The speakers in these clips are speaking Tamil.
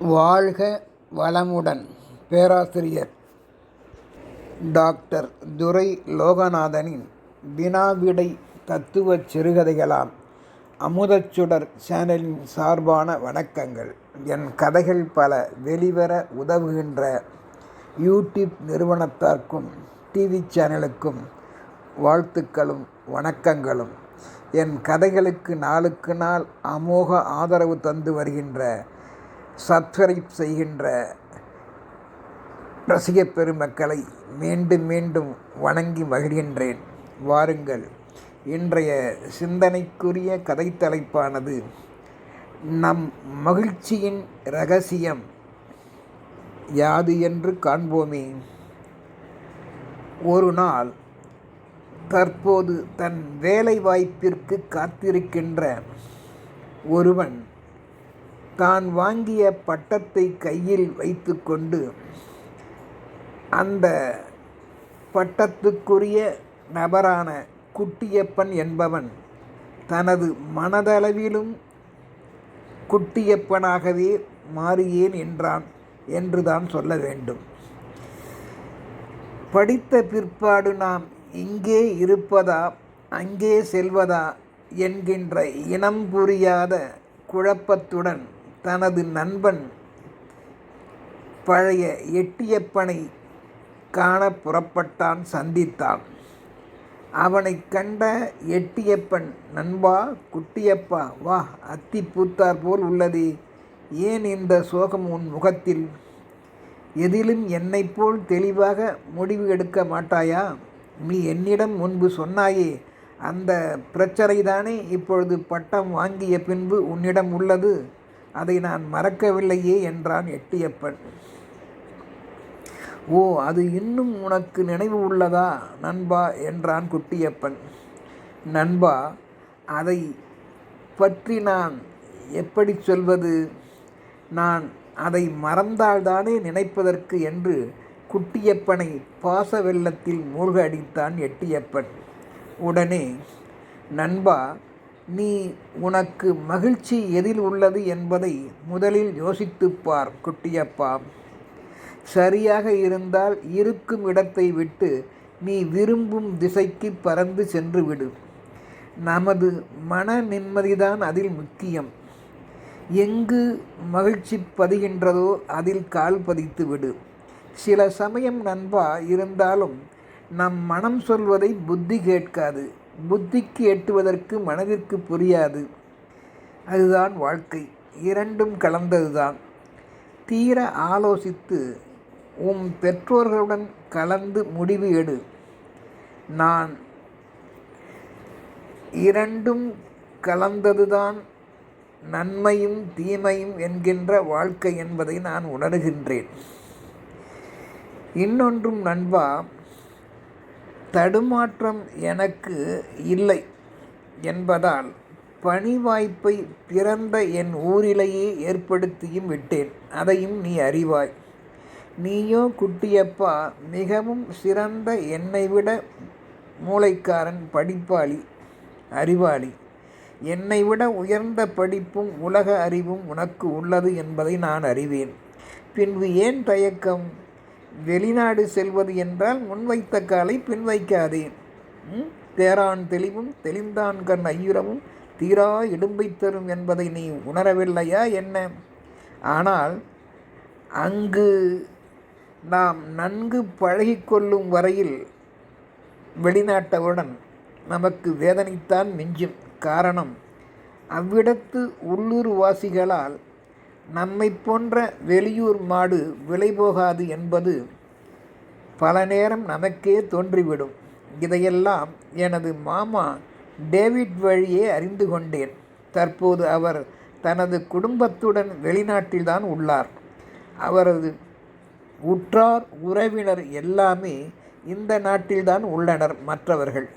வாழ்க வளமுடன் பேராசிரியர் டாக்டர் துரை லோகநாதனின் வினாவிடை தத்துவச் சிறுகதைகளாம் அமுதச்சுடர் சேனலின் சார்பான வணக்கங்கள். என் கதைகள் பல வெளிவர உதவுகின்ற யூடியூப் நிறுவனத்தார்க்கும் டிவி சேனலுக்கும் வாழ்த்துக்களும் வணக்கங்களும். என் கதைகளுக்கு நாளுக்கு நாள் அமோக ஆதரவு தந்து வருகின்ற சப்ஸ்கிரைப் செய்கின்ற ரசிக பெருமக்களை மீண்டும் மீண்டும் வணங்கி மகிழ்கின்றேன். வாருங்கள். இன்றைய சிந்தனைக்குரிய கதை தலைப்பானது நம் மகிழ்ச்சியின் ரகசியம் யாது என்று காண்போமே. ஒரு நாள் தற்போது தன் வேலை வாய்ப்பிற்கு காத்திருக்கின்ற ஒருவன் தான் வாங்கிய பட்டத்தை கையில் வைத்துக்கொண்டு அந்த பட்டத்துக்குரிய நபரான குட்டியப்பன் என்பவன் தனது மனதளவிலும் குட்டியப்பனாகவே மாறியேன் என்றான் என்றுதான் சொல்ல வேண்டும். படித்த பிற்பாடு நாம் இங்கே இருப்பதா அங்கே செல்வதா என்கின்ற இனம் புரியாத குழப்பத்துடன் தனது நண்பன் பழைய எட்டியப்பனை காண புறப்பட்டான் சந்தித்தான். அவனை கண்ட எட்டியப்பன் நண்பா குட்டியப்பா வா அத்தி பூத்தார் போல் உள்ளதே ஏன் இந்த சோகம் உன் முகத்தில்? எதிலும் என்னைப் போல் தெளிவாக முடிவு எடுக்க மாட்டாயா? நீ என்னிடம் முன்பு சொன்னாயே அந்த பிரச்சனை தானே இப்பொழுது பட்டம் வாங்கிய பின்பு உன்னிடம் உள்ளது? அதை நான் மறக்கவில்லையே என்றான் எட்டியப்பன். ஓ அது இன்னும் உனக்கு நினைவு உள்ளதா நண்பா? என்றான் குட்டியப்பன். நண்பா அதை பற்றி நான் எப்படி சொல்வது? நான் அதை மறந்தால்தானே நினைப்பதற்கு? என்று குட்டியப்பனை பாச வெள்ளத்தில் மூழ்க அடித்தான் எட்டியப்பன். உடனே நண்பா நீ உனக்கு மகிழ்ச்சி எதில் உள்ளது என்பதை முதலில் யோசித்துப் பார் குட்டியப்பா. சரியாக இருந்தால் இருக்கும் இடத்தை விட்டு நீ விரும்பும் திசைக்கு பறந்து சென்று விடு. நமது மன நிம்மதிதான் அதில் முக்கியம். எங்கு மகிழ்ச்சி பதிகின்றதோ அதில் கால் பதித்து விடு. சில சமயம் நண்பா இருந்தாலும் நம் மனம் சொல்வதை புத்தி கேட்காது. புத்திக்கு எட்டுவதற்கு மனதிற்கு புரியாது. அதுதான் வாழ்க்கை. இரண்டும் கலந்ததுதான். தீர ஆலோசித்து உம் பெற்றோர்களுடன் கலந்து முடிவு எடு. நான் இரண்டும் கலந்ததுதான். நன்மையும் தீமையும் என்கின்ற வாழ்க்கை என்பதை நான் உணர்கின்றேன். இன்னொன்றும் நண்பா தடுமாற்றம் எனக்கு இல்லை என்பதால் பணி வாய்ப்பை பிறந்த என் ஊரிலேயே ஏற்படுத்தியும் விட்டேன். அதையும் நீ அறிவாய். நீயோ குட்டியப்பா மிகவும் சிறந்த என்னை விட மூளைக்காரன் படிப்பாளி அறிவாளி. என்னை விட உயர்ந்த படிப்பும் உலக அறிவும் உனக்கு உள்ளது என்பதை நான் அறிவேன். பின்பு ஏன் தயக்கம்? வெளிநாடு செல்வது என்றால் முன்வைத்த காலை பின்வைக்காதேன் தேரான் தெளிவும் தெளிந்தான் கண் ஐயுறவும் தீரா இடும்பை தரும் என்பதை நீ உணரவில்லையா என்ன? ஆனால் அங்கு நாம் நன்கு பழகிக்கொள்ளும் வரையில் வெளிநாட்டவுடன் நமக்கு வேதனைத்தான் மிஞ்சும். காரணம் அவ்விடத்து உள்ளூர் வாசிகளால் நம்மை போன்ற வெளியூர் மாடு விலை போகாது என்பது பல நேரம் நமக்கே தோன்றிவிடும். இதையெல்லாம் எனது மாமா டேவிட் வழியே அறிந்து கொண்டேன். தற்போது அவர் தனது குடும்பத்துடன் வெளிநாட்டில்தான் உள்ளார். அவரது உற்றார் உறவினர் எல்லாமே இந்த நாட்டில்தான் உள்ளனர் மற்றவர்கள்.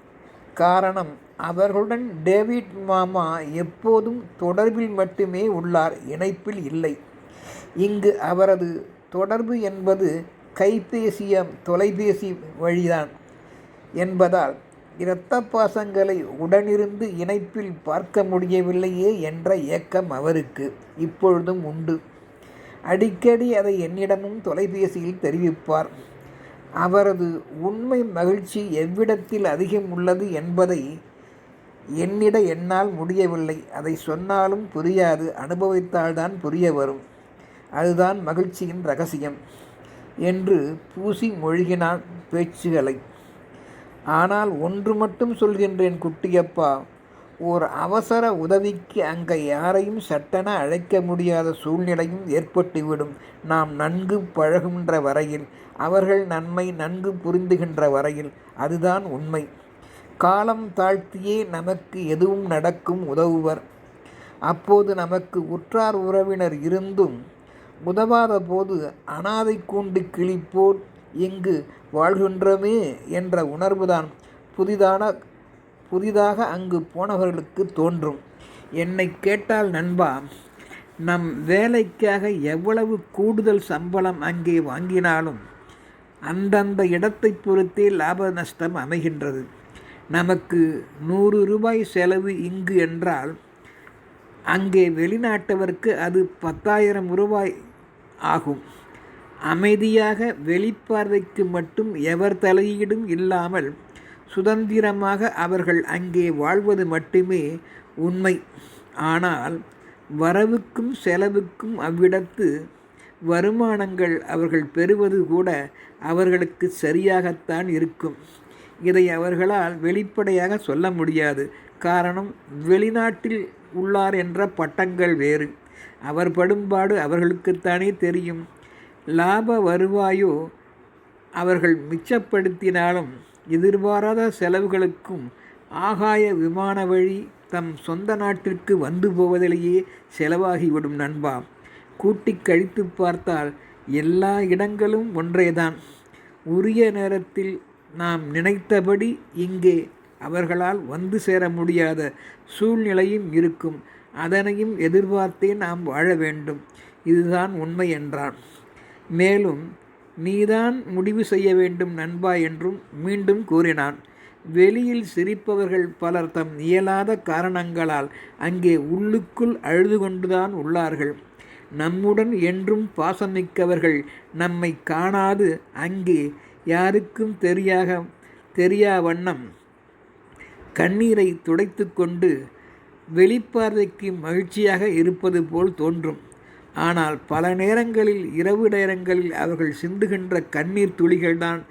காரணம் அவர்களுடன் டேவிட் மாமா எப்போதும் தொடர்பில் மட்டுமே உள்ளார் இணைப்பில் இல்லை. இங்கு அவரது தொடர்பு என்பது கைபேசிய தொலைபேசி வழிதான் என்பதால் இரத்த பாசங்களை உடனிருந்து இணைப்பில் பார்க்க முடியவில்லையே என்ற ஏக்கம் அவருக்கு இப்பொழுதும் உண்டு. அடிக்கடி அதை என்னிடமும் தொலைபேசியில் தெரிவிப்பார். அவரது உண்மை மகிழ்ச்சி எவ்விடத்தில் அதிகம் உள்ளது என்பதை என்னிட என்னால் முடியவில்லை. அதை சொன்னாலும் புரியாது. அனுபவித்தால்தான் புரிய வரும். அதுதான் மகிழ்ச்சியின் ரகசியம். என்று பூசி மொழிகினான் பேச்சுகளை. ஆனால் ஒன்று மட்டும் சொல்கின்றேன் குட்டியப்பா ஓர் அவசர உதவிக்கு அங்கே யாரையும் சட்டென அழைக்க முடியாத சூழ்நிலையும் ஏற்பட்டுவிடும். நாம் நன்கு பழகுகின்ற வரையில் அவர்கள் நன்மை நன்கு புரிந்துகின்ற வரையில் அதுதான் உண்மை. காலம் தாழ்த்தியே நமக்கு எதுவும் நடக்கும் உதவுவர். அப்போது நமக்கு உற்றார் உறவினர் இருந்தும் உதவாத போது அனாதை கூண்டு கிளிப்போல் இங்கு வாழ்கின்றமே என்ற உணர்வுதான் புதிதான புதிதாக அங்கு போனவர்களுக்கு தோன்றும். என்னை கேட்டால் நண்பா நம் வேலைக்காக எவ்வளவு கூடுதல் சம்பளம் அங்கே வாங்கினாலும் அந்தந்த இடத்தை பொறுத்தே லாப நஷ்டம் அமைகின்றது. நமக்கு நூறு ரூபாய் செலவு இங்கு என்றால் அங்கே வெளிநாட்டவருக்கு அது பத்தாயிரம் ரூபாய் ஆகும். அமைதியாக வெளிப்பார்வைக்கு மட்டும் எவர் தலையீடும் இல்லாமல் சுதந்திரமாக அவர்கள் அங்கே வாழ்வது மட்டுமே உண்மை. ஆனால் வரவுக்கும் செலவுக்கும் அவ்விடத்து வருமானங்கள் அவர்கள் பெறுவது கூட அவர்களுக்கு சரியாகத்தான் இருக்கும். இதை அவர்களால் வெளிப்படையாக சொல்ல முடியாது. காரணம் வெளிநாட்டில் உள்ளார் என்ற பட்டங்கள் வேறு. அவர் படும்பாடு அவர்களுக்குத்தானே தெரியும். லாப வருவாயோ அவர்கள் மிச்சப்படுத்தினாலும் எதிர்பாராத செலவுகளுக்கும் ஆகாய விமான வழி தம் சொந்த நாட்டிற்கு வந்து போவதிலேயே செலவாகிவிடும் நண்பா. கூட்டி கழித்து பார்த்தால் எல்லா இடங்களும் ஒன்றேதான். உரிய நேரத்தில் நாம் நினைத்தபடி இங்கே அவர்களால் வந்து சேர முடியாத சூழ்நிலையும் இருக்கும். அதனையும் எதிர்பார்த்தே நாம் வாழ வேண்டும். இதுதான் உண்மை என்றான். மேலும் நீதான் முடிவு செய்ய வேண்டும் நண்பா என்றும் மீண்டும் கூறினான். வெளியில் சிரிப்பவர்கள் பலர் தம் இயலாத காரணங்களால் அங்கே உள்ளுக்குள் அழுது கொண்டுதான் உள்ளார்கள். நம்முடன் என்றும் பாசமிக்கவர்கள் நம்மை காணாது அங்கே யாருக்கும் தெரியாக தெரியா வண்ணம் கண்ணீரை துடைத்து கொண்டு வெளிப்பார்வைக்கு மகிழ்ச்சியாக இருப்பது போல் தோன்றும். ஆனால் பல நேரங்களில் இரவு நேரங்களில் அவர்கள் சிந்துகின்ற கண்ணீர் துளிகள்தான்.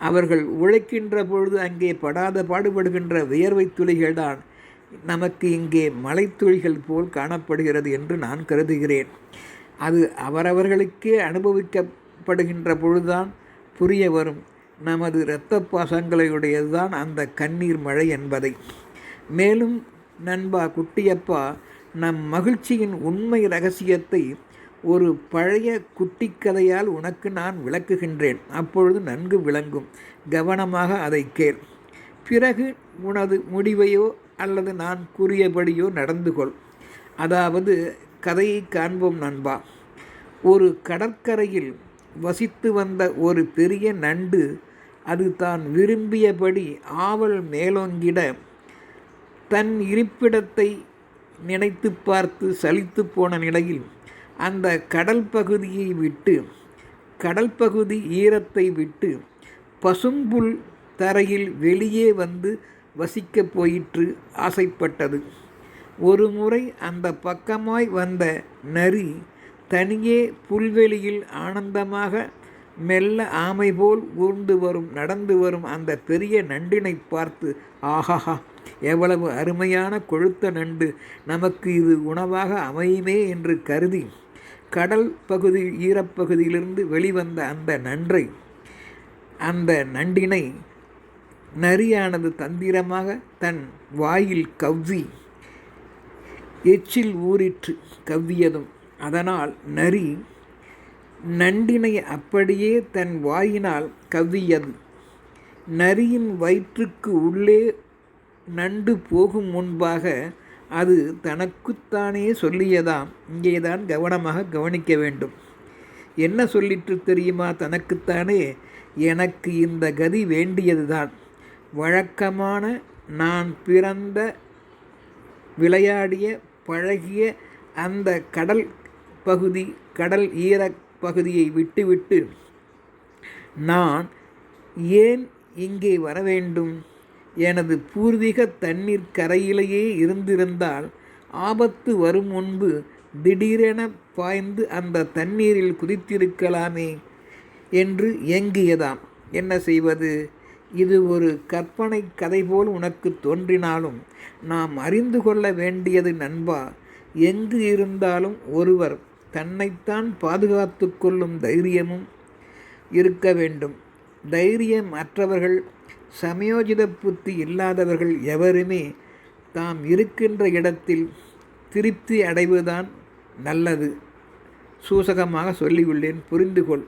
அவர்கள் உழைக்கின்ற பொழுது அங்கே படாத பாடுபடுகின்ற வியர்வை துளிகள்தான். நமக்கு இங்கே மலைத்துளிகள் போல் காணப்படுகிறது என்று நான் கருதுகிறேன். அது அவரவர்களுக்கே அனுபவிக்கப்படுகின்ற பொழுதுதான் புரிய வரும். நமது இரத்த பாசங்களையுடையதுதான் அந்த கண்ணீர் மழை என்பதை. மேலும் நண்பா குட்டியப்பா நம் மகிழ்ச்சியின் உண்மை ரகசியத்தை ஒரு பழைய குட்டி கதையால் உனக்கு நான் விளக்குகின்றேன். அப்பொழுது நன்கு விளங்கும். கவனமாக அதை கேள். பிறகு உனது முடிவையோ அல்லது நான் கூறியபடியோ நடந்து கொள். அதாவது கதையை காண்போம் நண்பா. ஒரு கடற்கரையில் வசித்து வந்த ஒரு பெரிய நண்டு அது தான் விரும்பியபடி ஆவல் மேலோங்கிட தன் இருப்பிடத்தை நினைத்து பார்த்து சலித்து போன நிலையில் அந்த கடல் பகுதியை விட்டு கடல் பகுதி ஈரத்தை விட்டு பசும்புல் தரையில் வெளியே வந்து வசிக்கப் போயிற்று ஆசைப்பட்டது. ஒரு முறை அந்த பக்கமாய் வந்த நரி தனியே புல்வெளியில் ஆனந்தமாக மெல்ல ஆமை போல் ஊர்ந்து வரும் நடந்து வரும் அந்த பெரிய நண்டினை பார்த்து ஆஹாஹா எவ்வளவு அருமையான கொழுத்த நண்டு நமக்கு இது உணவாக அமையுமே என்று கருதி கடல் பகுதி ஈரப்பகுதியிலிருந்து வெளிவந்த அந்த நன்றை அந்த நண்டினை நரியானது தந்திரமாக தன் வாயில் கவ்வி எச்சில் ஊறிற்று கவ்வியதும். அதனால் நரி நண்டினை அப்படியே தன் வாயினால் கவ்வியது. நரியின் வயிற்றுக்கு உள்ளே நண்டு போகும் முன்பாக அது தனக்குத்தானே சொல்லியதாம். இங்கேதான் கவனமாக கவனிக்க வேண்டும். என்ன சொல்லிட்டு தெரியுமா? தனக்குத்தானே. எனக்கு இந்த கதி வேண்டியதுதான். வழக்கமான நான் பிறந்த விளையாடிய பழகிய அந்த கடல் பகுதி கடல் ஈர பகுதியை விட்டுவிட்டு நான் ஏன் இங்கே வர வேண்டும் எனது பூர்வீக தண்ணீர் கரையிலேயே இருந்திருந்தால் ஆபத்து வரும் முன்பு திடீரென பாய்ந்து அந்த தண்ணீரில் குதித்திருக்கலாமே என்று ஏங்கியதாம். என்ன செய்வது? இது ஒரு கற்பனை கதை போல் உனக்கு தோன்றினாலும் நாம் அறிந்து கொள்ள வேண்டியது நண்பா எங்கு இருந்தாலும் ஒருவர் தன்னைத்தான் பாதுகாத்து கொள்ளும் தைரியமும் இருக்க வேண்டும். தைரியம் அற்றவர்கள் சமயோஜித புத்தி இல்லாதவர்கள் எவருமே தாம் இருக்கின்ற இடத்தில் திருப்தி அடைவதுதான் நல்லது. சூசகமாக சொல்லியுள்ளேன் புரிந்து கொள்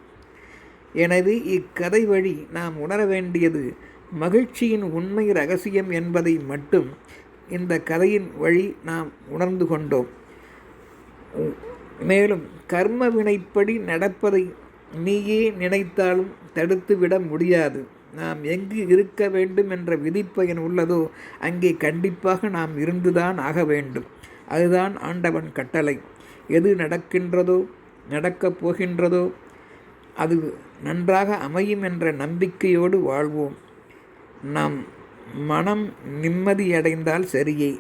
எனவே இக்கதை வழி நாம் உணர வேண்டியது மகிழ்ச்சியின் உண்மை ரகசியம் என்பதை மட்டும் இந்த கதையின் வழி நாம் உணர்ந்து கொண்டோம். மேலும் கர்ம வினைப்படி நடப்பதை நீயே நினைத்தாலும் தடுத்துவிட முடியாது. நாம் எங்கு இருக்க வேண்டும் என்ற விதிப்பயன் உள்ளதோ அங்கே கண்டிப்பாக நாம் இருந்துதான் ஆக வேண்டும். அதுதான் ஆண்டவன் கட்டளை. எது நடக்கின்றதோ நடக்கப் போகின்றதோ அது நன்றாக அமையும் என்ற நம்பிக்கையோடு வாழ்வோம். நாம் மனம் நிம்மதியடைந்தால் சரியே.